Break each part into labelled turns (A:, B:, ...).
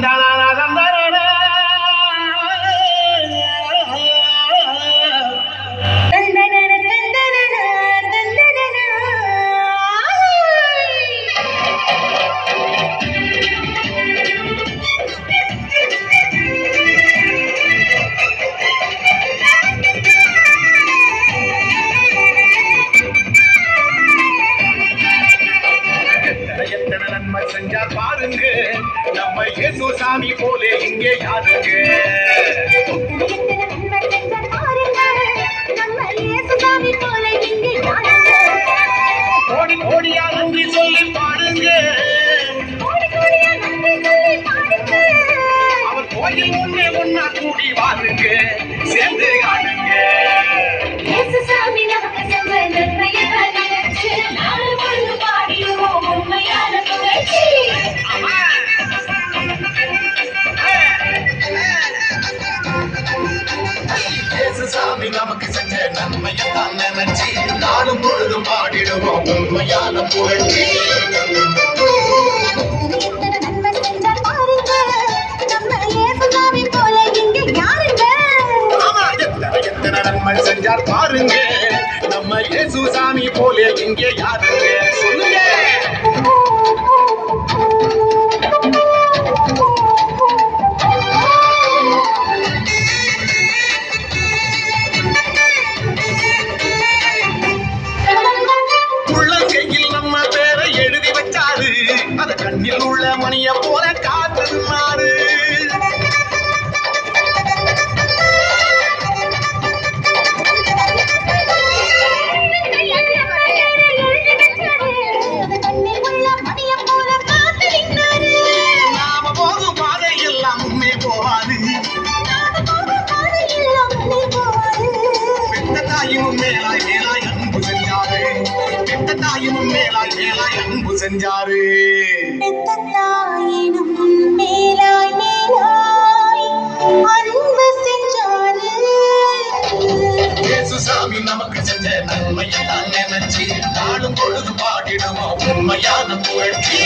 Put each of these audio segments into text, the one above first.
A: calidad मैं खेलू सामी बोले हिंगे जाने
B: के। நமக்கு செஞ்ச நன்மையத்தான் நினைச்சு நாளும் பொழுதும் பாடிடுவோம். உண்மையான புகழ்ச்சி.
A: நன்மை செஞ்சார் பாருங்க. நம்ம
B: நன்மை நம்ம இயேசுசாமி போல இங்கே யாருங்க? சொல்லுங்க. மேலாய் மேலாய் அன்பு செஞ்சாரு. மேலாய் மேலாய் அன்பு செஞ்சாரு. இயேசுசாமி நமக்கு செஞ்ச நன்மையை தான் நினைச்சு நாடும் பொழுது பாடிடுவோம் உண்மையான புகழ்ச்சி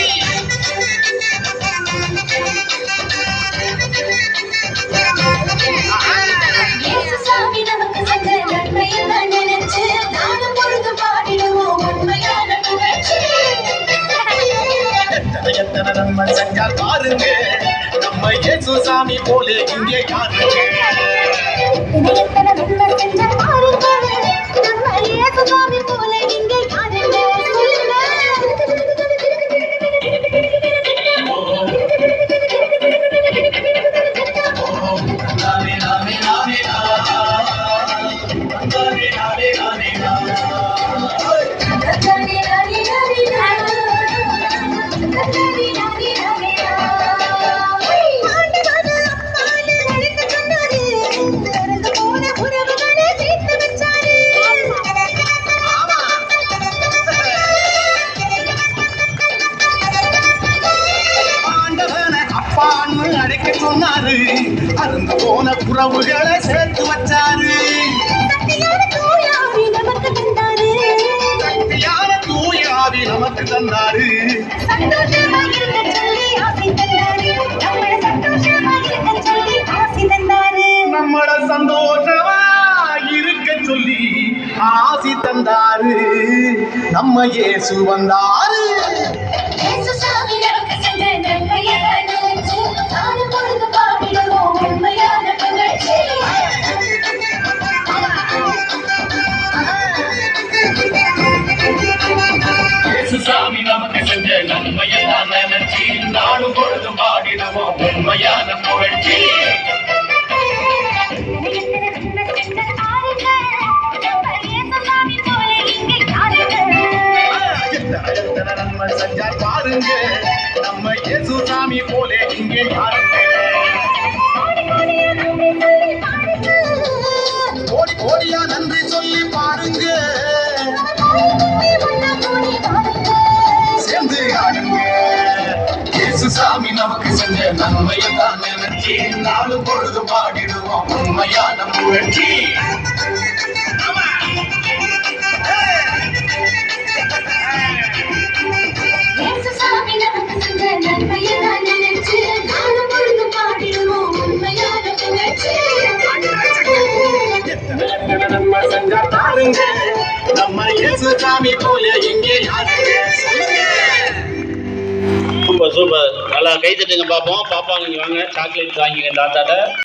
B: எத்தனை எத்தனை நன்மை செஞ்சால் பாருங்க நம்ம இயேசு சாமி போலே இங்கே யாருங்க
A: எத்தனை எத்தனை நன்மை செஞ்சார் பாருங்க. நம்ம
B: இயேசு சாமி சொன்னாரு அருந்து போன உறவுகளை சேர்த்து வச்சாரு. யார தூயாவி நமக்கு தந்தாரு. நம்மள சந்தோஷமா இருக்க சொல்லி ஆசி தந்தாரு. நம்ம இயேசு வந்தாரு. நாடும் பொழுது பாடிடுவோம் உண்மையான புகழ்ச்சி எத்தனை பாருங்க நம்ம இயேசுசாமி போலே இங்கே யாருங்க கோடி கோடியா நன்றி சொல்லி நமக்கு செஞ்ச நன்மையை தான் நினைச்சு நாளும் பொழுது பாடிடுவோம் உண்மையான எத்தனை நன்மை செஞ்சா பாருங்க நம்ம இயேசுசாமி போலே இங்கே சொல்லுங்க
C: சூப்பர் சூப்பர். நல்லா கை தட்டுங்க பார்ப்போம் பாப்பா நீங்க வாங்க. சாக்லேட் வாங்கிங்க தாத்தாட்ட.